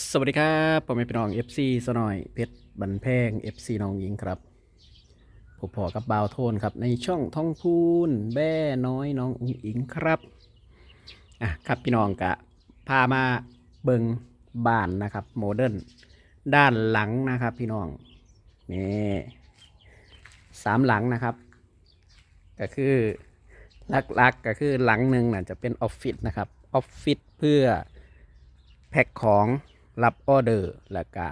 สวัสดีครับผมเป็นพี่น้อง FC สนอยเพชรบันแพง FC น้องหญิงครับผมพอกับบาวโทนครับในช่องท่องพูนแบ่น้อยน้องอุงอิงครับอะครับพี่น้องกะพามาเบิงบ้านนะครับโมเดิร์นด้านหลังนะครับพี่น้องนี่สามหลังนะครับ ก็คือลักๆก็คือหลังหนึ่งน่ะจะเป็นออฟฟิศนะครับออฟฟิศเพื่อแพ็คของ รับออเดอร์แล้วก็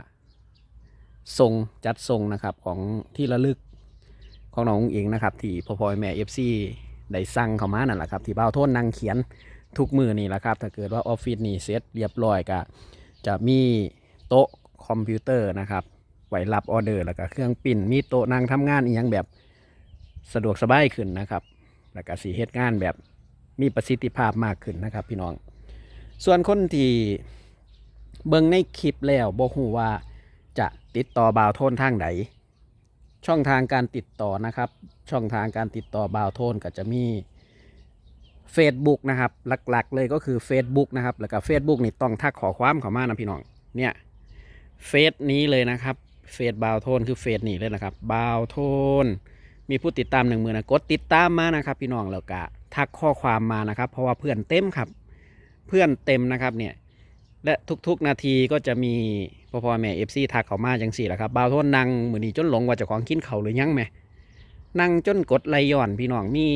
ส่งจัดส่งนะครับของที่ระลึกของน้องอุ๋งอิงนะครับ ที่พ่อพ่อแม่เอฟซีได้สั่งเข้ามานั่นแหละครับ ที่เบ้าโทนนั่งเขียนทุกมือนี่แหละครับ ถ้าเกิดว่าออฟฟิศนี่เสร็จเรียบร้อยก็จะมีโต๊ะคอมพิวเตอร์นะครับไว้รับออเดอร์แล้วก็เครื่องปิ้นมีโต๊ะนั่งทำงานอีกอย่างแบบสะดวกสบายขึ้นนะครับแล้วก็สีเฮ็ดงานแบบมีประสิทธิภาพมากขึ้นนะครับ พี่น้อง ส่วนคนที่ เบิ่งในคลิปแล้วบอกหูว่าจะติดต่อบาวโทนทางไหนช่องทางการติดต่อนะครับ ช่องทางการติดต่อบาวโทนก็จะมี Facebook นะครับหลักๆ เลยก็คือ Facebook นะครับแล้วก็ Facebook นี่ต้องทักขอความเข้ามานะพี่น้องเนี่ยเฟซนี้เลยนะครับเฟซบาวโทนคือเฟซนี้เลยนะครับบาวโทนมีผู้ติดตามหนึ่งมือนะกดติดตามมานะครับ พี่น้องแล้วก็ทักข้อความมานะครับ เพราะว่าเพื่อนเต็มครับ เพื่อนเต็มนะครับเนี่ย และทุกๆ นาทีก็จะมีพ่อพ่อแม่เอฟซีทักเขามาจังสี่แหละครับบ่าวโทนนั่งมือนี้จนหลงว่าเจะของกินเขาหรือยังไหมนั่งจนกดไหลย้อนพี่น้องมี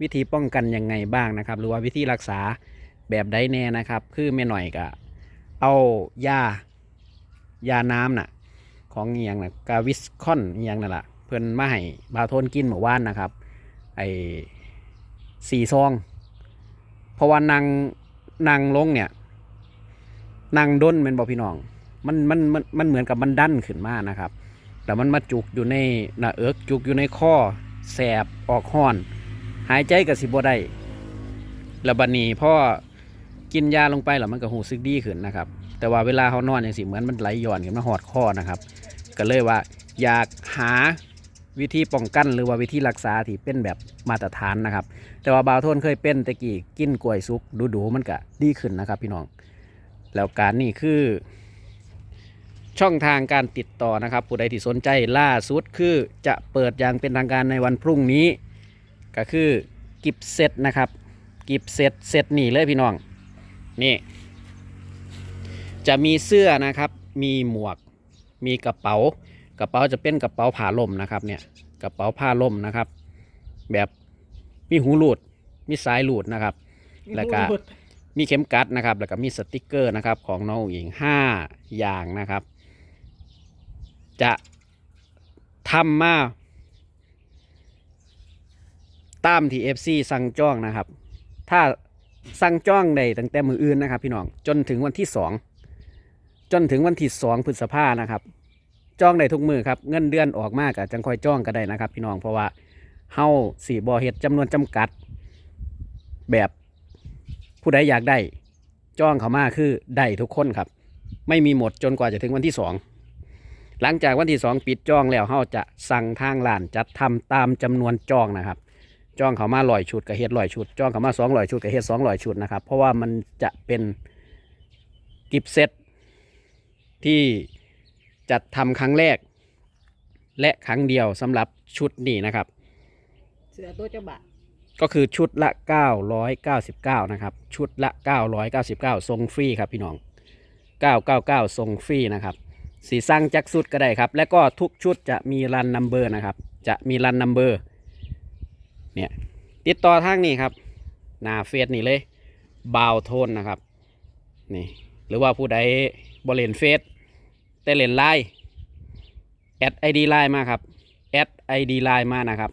วิธีป้องกันยังไงบ้างนะครับ หรือว่าวิธีรักษาแบบใดแน่นะครับ คือแม่หน่อยก็เอายายาน้ำน่ะ ของเอียงน่ะกาวิสคอนเอียงนั่นแหละเพื่อนมาให้บาวโทนกินเมื่อวานนะครับ ไอ้สี่ซองเพราะว่านางนางลงเนี่ย นางด้นเป็นบอพี่น้อง มันมันมันมันเหมือนกับมันดันขึ้นมานะครับแล้วมันมาจุกอยู่ในหน้าเอิกจุกอยู่ในข้อแสบออกห้อน หายใจกับสิบได้แล้วบัดนี้พ่อกินยาลงไปแล้วมันก็หูซึกดีขึ้นนะครับ แต่ว่าเวลาเขานอนอย่างสิเหมือนมันไหลย่อนขึ้นมาหอดข้อนะครับ ก็เลยว่าอยากหาวิธีป้องกันหรือว่าวิธีรักษาที่เป็นแบบมาตรฐานนะครับ แต่ว่าบาวทนเคยเป็นตะกี้กินกล้วยสุกดูๆมันก็ดีขึ้นนะครับพี่น้อง แล้วการนี่คือ ช่องทางการติดต่อนะครับ ผู้ใดที่สนใจล่าสุดคือจะเปิดอย่างเป็นทางการในวันพรุ่งนี้ ก็คือกิฟเซตนะครับ กิฟเซตเซตนี่เลยพี่น้อง นี่ จะมีเสื้อนะครับ มีหมวก มีกระเป๋า กระเป๋าจะเป็นกระเป๋าผ้าล่มนะครับเนี่ย กระเป๋าผ้าล่มนะครับ แบบมีหูหลุดมีสายหลุดนะครับ แล้วก็ มีเข็มกัดนะครับ แล้วก็มีสติกเกอร์นะครับ ของน้องอุ๋งอิงห้าอย่างนะครับ จะทำมาตามที่ FC สั่งจ้องนะครับ ถ้าสั่งจ้องได้ตั้งแต่มืออื่นนะครับ พี่น้องจนถึงวันที่สองจนถึงวันที่สองพฤษภานะครับ จ้องได้ทุกมือครับเงินเดือนออกมากอะจังค่อยจ้องก็ได้นะครับ พี่น้องเพราะว่าเฮาสี่บอเฮ็ดจำนวนจำกัดแบบ ผู้ใดอยากได้จ้องเขามาคือได้ทุกคนครับ ไม่มีหมดจนกว่าจะถึงวันที่สองหลังจากวันที่สองปิดจ้องแล้วเฮาจะสั่งทางร้านจัดทำตามจำนวนจองนะครับจ้องเขามาลอยชุดกับเฮ็ดลอยชุดจ้องเขามาสองลอยชุดกับเฮ็ดสองลอยชุดนะครับ เพราะว่ามันจะเป็นกิฟเซตที่จัดทำครั้งแรก และครั้งเดียวสำหรับชุดนี้นะครับ เสือตัวเจ้าบะ ก็คือชุดละ 999 นะครับ ชุดละ 999 ทรงฟรีครับพี่น้อง 999 ทรงฟรีนะครับ สีสั่งจักสุดก็ได้ครับ และก็ทุกชุดจะมีรันนัมเบอร์นะครับ จะมีรันนัมเบอร์ เนี่ย ติดต่อทางนี้ครับ หน้าเฟซนี่เลยบาวโทนนะครับ นี่ หรือว่าผู้ใดบริเวณเฟซแต่เลนไลน์แอดไอดีไลน์มาครับแอดไอดีไลน์มานะครับ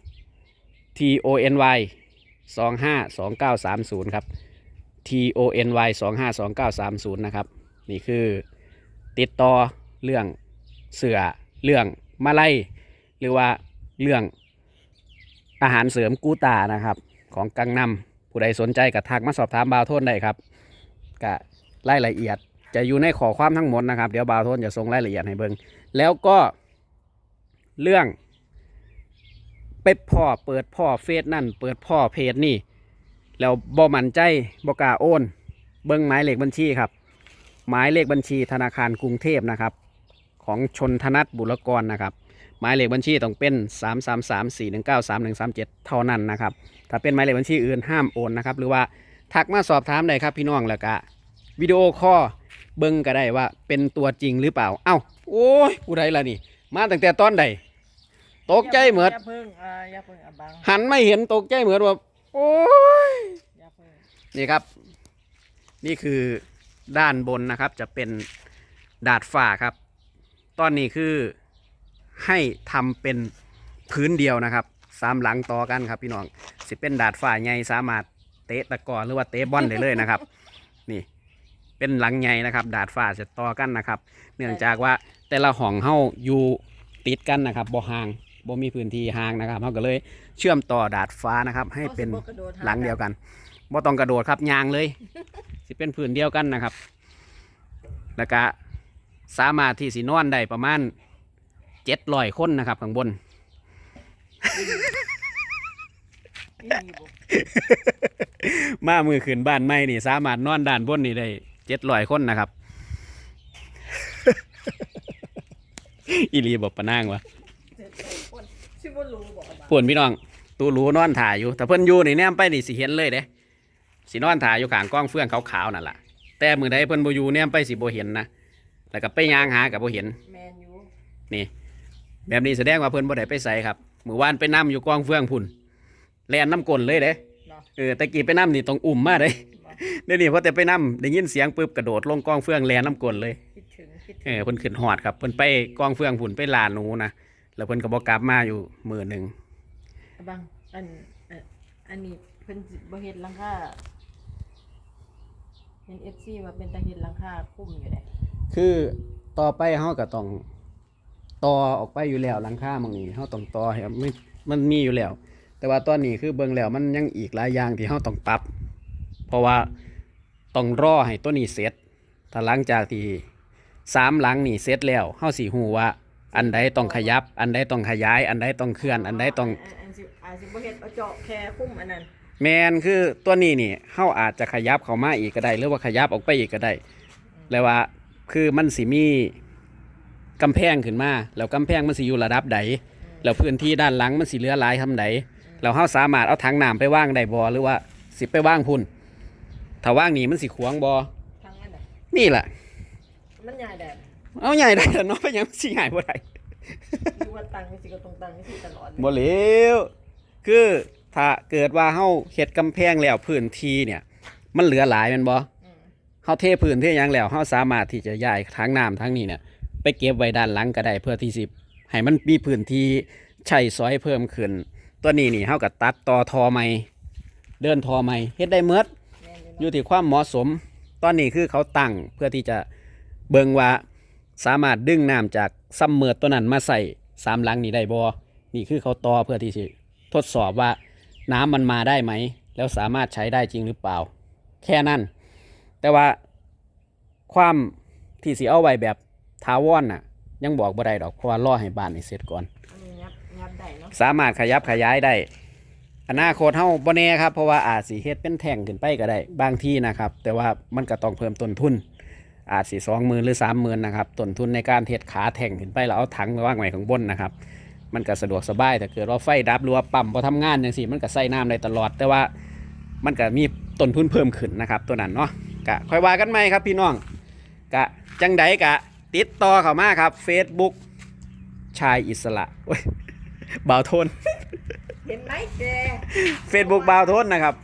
T O N Y สองห้าสองเก้าสามศูนย์ครับ T O N Y สองห้าสองเก้าสามศูนะครับ นี่คือติดต่อเรื่องเสือเรื่องมาไลยหรือว่าเรื่องอาหารเสริมกูตานะครับ ของกังนำผู้ใดสนใจกับทักมาสอบถามบาวโทนได้ครับก็รายละเอียดจะอยู่ในขอความทั้งหมดนะครับ เดี๋ยวบาวโทนจะส่งรายละเอียดให้เบิงแล้วก็เรื่อง ไปพ่อเปิดพ่อเฟซนั่น เปิดพ่อเพจนี่ แล้วบ่มั่นใจบ่กล้าโอน เบิ้งหมายเลขบัญชีครับ หมายเลขบัญชีธนาคารกรุงเทพนะครับ ของชนธนัทบุรกรนะครับ หมายเลขบัญชีต้องเป็น 3 3 3 4 1 9 3 1 3 7 เท่านั้นนะครับ ถ้าเป็นหมายเลขบัญชีอื่นห้ามโอนนะครับ หรือว่าทักมาสอบถามได้ครับพี่น้องแล้วก็วิดีโอคอลเบิ่งก็ได้ว่าเป็นตัวจริงหรือเปล่า เอ้า โอ้ยผู้ใดล่ะนี่ มาตั้งแต่ตอนใด ตกใจเหมือดอย่าเพิ่งอ่าอย่าเพิ่งอะบังหันไม่เห็นตกใจเหมือนว่าโอ้ยอย่าเพิ่งนี่ครับ นี่คือด้านบนนะครับ จะเป็นดาดฟ้าครับ ตอนนี้คือให้ทำเป็นพื้นเดียวนะครับสามหลังต่อกันครับ พี่น้องสิเป็นดาดฟ้าใหญ่สามารถเตะตะกร้อหรือว่าเตะบอลได้เลยนะครับ นี่เป็นหลังใหญ่นะครับ ดาดฟ้าจะต่อกันนะครับ เนื่องจากว่าแต่ละห้องเฮาอยู่ติดกันนะครับบ่ห่าง บ่มีพื้นที่ห่างนะครับเฮาก็เลยเชื่อมต่อดาดฟ้านะครับ ให้เป็นอาสิบ่กระโดดาหลังเดียวกันบ่ต้องกระโดดครับยางเลยสิเป็นผืนเดียวกันนะครับ แล้วก็สามารถที่สินอนได้ประมาณเจ็ดร้อยคนนะครับข้างบนอีหลีบ่มามือขืนบ้านไม่นี่ สามารถนอนด้านบนนี่ได้เจ็ดร้อยคนนะครับ อีหลีบอกปะนางวะ ปวนพี่น้องตูรู้นอนถ่ายอยู่ แต่เพิ่นอยู่นี่แนมไปนี่สิเห็นเลยเด้สินอนถ่ายอยู่ข้างกล้องเฟื่องขาวๆนั่นแหละแต่มือใดเพิ่นบ่อยู่แนมไปสิบ่เห็นนะแล้วก็ไปย่างหากับบ่เห็นแมนยูนี่แบบนี้แสดงว่าเพิ่นบ่ได้ไปใส่ครับเมื่อวานไปนํอยู่กองเฟืองพุ่นแล่นน้ำกลนเลยเด้เนาะเออตะกี้ไปนํนี่ต้องอุ้มมาเด้เดี๋ยวนี้พอแต่ไปนํได้ยินเสียงปึ๊บกระโดดลงกองเฟืองแล่นน้ำกลนเลยคิดถึงคิดเอถึงอเพิ่นขึ้นฮอดครับเพิ่นไปกองเฟืองพุ่นไปลาหนูนะ แล้วเพิ่นก็บ่กลับมาอยู่มื้อหนึงบังอันอันอันนี้เพิ่นสิบ่เฮ็ดหลังคาเห็น FC ว่าเป็นตาเฮ็ดหลังคาคุ้มอยู่เด้คือต่อไปเฮาก็ต้องต่อออกไปอยู่แล้วหลังคาหมองนี้เฮาต้องต่อให้มันมันมีอยู่แล้ว แต่ว่าตอนนี้คือเบิ่งแล้วมันยังอีกหลายอย่างที่เฮาต้องปรับ เพราะว่าต้องรอให้ตัวนี้เสร็จ ถ้าหลังจากที่สามหลังนี่เสร็จแล้วเฮาสิฮู้ว่า อันใดต้องขยับ อันใดต้องขยาย อันใดต้องเคลื่อน อันใดต้องนอันสิอาจสิบ่เฮ็ดเอาเจาะแค่คุ้มอันนั้นแมนคือตัวนี้นี่เฮาอาจจะขยับเข้ามาอีกก็ได้ หรือว่าขยับออกไปอีกก็ได้ แล้วว่าคือมันสิมีกำแพงขึ้นมา แล้วกำแพงมันสิอยู่ระดับใด แล้วพื้นที่ด้านหลังมันสิเหลือหลายทำใดแล้วเฮาสามารถเอาถังน้ำไปว่างได้บ่หรือว่าสิไปว่างพุ่นถ้าว่างนี่มันสิขวางบ่ทางนั้นน่ะนี่แหละมันใหญ่แบบ เอาใหญ่ได้แล้วเนาะยังสิใหญ่บ่ได้ดูว่าตังนี่สิก็ต้องตังนี่สิตลอดบ่เหลวคือถ้าเกิดว่าเฮาเฮ็ดกำแพงแล้วพื้นที่เนี่ย มันเหลือหลายแม่นบ่อืมเฮาเทพื้นเทหยังแล้วเฮาสามารถที่จะย้ายทางน้ำทางนี้เนี่ย ไปเก็บไว้ด้านหลังก็ได้เพื่อที่สิให้มันมีพื้นที่ใช้สอยเพิ่มขึ้น ตัวนี้นี่เฮาก็ตัดต่อทอใหม่ เดินทอใหม่เฮ็ดได้เมด แม่นอยู่อเนาะยู่ที่ความเหมาะสม ตอนนี้คือเขาตั้งเพื่อที่จะเบิ่งว่า สามารถดึงน้ำจากซัมเมอร์ตัวนั้นมาใส่สามหลังนี้ได้บ่นี่คือเขาต่อเพื่อที่จะทดสอบว่าน้ำมันมาได้ไหม แล้วสามารถใช้ได้จริงหรือเปล่า แค่นั้น แต่ว่าความที่สิเอาไว้แบบทาวอนน่ะ ยังบอกบ่ได้ดอกเพราะว่ารอให้บ้านนี่เสร็จก่อนอันนี้ยับยับได้เนาะสามารถขยับขยายได้อนาคตเฮาบ่แน่ครับเพราะว่าอาจสิเฮ็ดเป็นแท่งขึ้นไปก็ได้ บางที่นะครับ แต่ว่ามันก็ต้องเพิ่มต้นทุน อาจสิสองหมื่นหรือสามหมื่นนะครับต้นทุนในการเฮ็ดขาแท่งขึ้นไปแล้วเอาถังมาว่างไว้ข้างบนนะครับ มันก็สะดวกสบายแต่เกิดว่าไฟดับหรือว่าปั๊มพอทำงานจังซี่มันก็ใส่น้ำได้ตลอด แต่ว่ามันก็มีต้นทุนเพิ่มขึ้นนะครับ ตัวนั้นเนาะกะค่อยว่ากันใหม่ครับพี่น้องกะจังใดกะ ติดต่อเข้ามาครับ Facebook ชายอิสระโอ้ยบ่าวโทนเห็นไหมแกเฟซบุ๊กบาวโทนนะครับ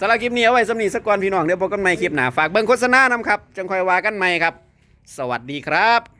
สำหรับคลิปนี้เอาไว้สำนีสักก่อนพี่น้องเดี๋ยวพบกันใหม่คลิปหน้าฝากเบิ่งโฆษณานำครับจังค่อยว่ากันใหม่ครับ สวัสดีครับ